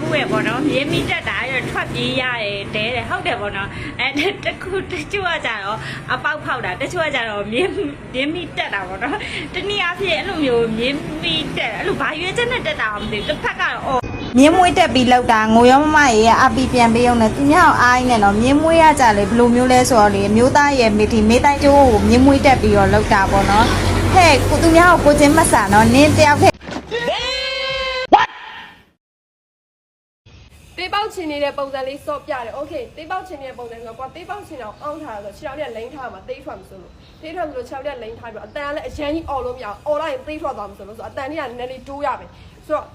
ဘူးရဲ့ပေါ့နော်မြင်းမိတက်တာရထွက်ပြေးရတယ်တဲတယ်ဟုတ်တယ်ပေါ့နော်အဲတခုတချို့ကကြတော့အပေါက်ဖောက်တာတချို့ကကြတော့မြင်းမြင်းမိတက်တာပေါ့နော်တနည်းအားဖြင့်အဲ့လိုမျိုးမြင်းမိတက်အဲ့လိုဘာရွေးချက်နဲ့တက်တာမသိဘူးတစ်ဖက်ကတော့မြင်းမွေးတက်ပြီးလောက်တာငိုရောမမရေကအပီပြန်ပေးအောင်နဲ့သူများအောင်အားရင်းနဲ့တော့မြင်းမွေးရကြလေဘယ်လိုမျိုးလဲဆိုတော့လေမျိုးသားရဲ့မိတီမေးတိုင်းကျိုးကိုမြင်းမွေးတက်ပြီးတော့လောက်တာပေါ့နော်ဟဲ့ကိုသူများကိုကိုချင်းမဆန်တော့နင်းတယောက်ခဲ တေးပေါက်ချင်နေတဲ့ပုံစံလေးစော့ပြတယ်โอเคတေးပေါက်ချင်နေတဲ့ပုံစံဆိုတော့ကွာတေးပေါက်ချင်အောင်အောင်းထားတာဆိုခြေထောက်လေးလိမ့်ထားမှာတေးထွက်မစိုးလို့တေးထွက်မလို့ခြေထောက်လေးလိမ့်ထားပြီးတော့အတန်ကလည်းအရန်ကြီးអော်လို့မရအောင်អော်လိုက်ရင်တေးထွက်သွားမှာဆိုလို့ဆိုအတန်လေးကနည်းနည်းလေးတိုးရမယ်ဆိုတော့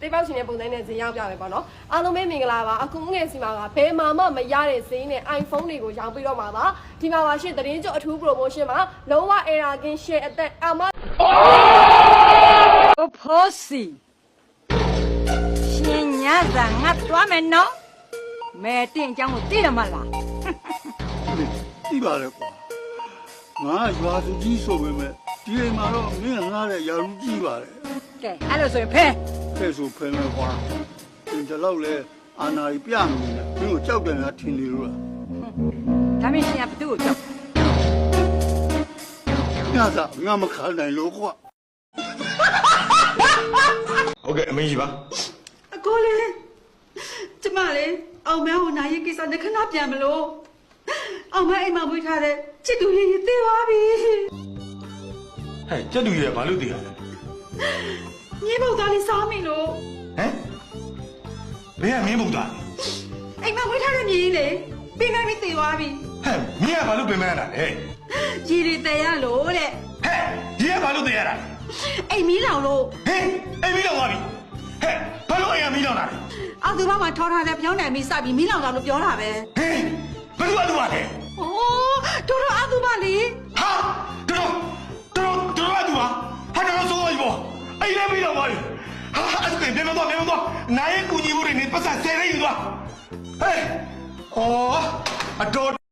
တေးပေါက်ချင်တဲ့ပုံစံနဲ့ဇင်ရောက်ပြမယ်ပေါ့နော်အားလုံးပဲမင်္ဂလာပါအခုငယ်စီမှာကဘယ်မှာမှမရတဲ့ဇင်းနဲ့ iPhone တွေကိုရောင်းပြီးတော့မှာပါဒီမှာပါရှင့်သတင်းကြအထူး promotion မှာလုံးဝ error ကင်း share အသက်အမ ကိုဖိုးစီ ရှင်ညသာငတ်သွားမယ်နော်မဲတင်အကြောင်းကိုသိရမလားသိပါလေကွာငါရွာစုကြီးဆိုပေမဲ့ဒီအိမ်မှာတော့မင်းငါတဲ့ရာလူကြီးပါလေကဲအဲ့လိုဆိုရင်ဖဲဖဲ့ဆိုဖဲမဲ့ကွာဒီတလောက်လဲအာနာရီပြနေတယ်မင်းကိုကြောက်တယ်လားထင်နေလို့လားဒါမင်းရှင်ကဘသူ့ကိုကြောက်ညသာငါမခါနိုင်လို့ကွာ ဟုတ်ကဲ့အမင်းကြီးပါအကိုလေကျမလေအောင်မဲဟိုနာရီကိစ္စနဲ့ခဏပြန်မလို့အောင်မဲအိမ်မှာဝေးထားတဲ့ချစ်သူလေးကြီးသေသွားပြီဟဲ့ကြက်တူရဲ့ဘာလို့တည်ရလဲမြေပုတ်သားလေးစားမိလို့ဟမ်ဘယ်ကမင်းပုံသားလဲအိမ်မှာဝေးထားတဲ့မြေကြီးလေပြီးမှပြီးသေသွားပြီဟဲ့မင်းကဘာလို့ပင်မရတာလဲရေတွေတည်ရလို့တဲ့ဟဲ့ဒီကဘာလို့တည်ရတာလဲ အိမ်မီးလောင်လို့ဟင်အိမ်မီးလောက်သွားပြီဟဲ့ဘာလို့အိမ်ကမီးလောက်လာလဲအောက်သူဘမှာထောထားတဲ့ပြောင်းနိုင်မီးစပြီးမီးလောင်တာလို့ပြောတာပဲဟင်ဘယ်သူကသူကလဲโอ้တို့တော့အောက်သူဘလေဟာတော်တော်တော်တော်ကသူဟာဟာတော်ဆိုးသွားပြီပေါ့အိမ်လည်းမီးလောက်သွားပြီဟာအဲ့ဒါပြန်ပြန်သွားပြန်ပြန်သွားနိုင်ကူညီမှုတွေနေပတ်စံဆယ်ရိပ်ယူသွားဟဲ့ဩအတော်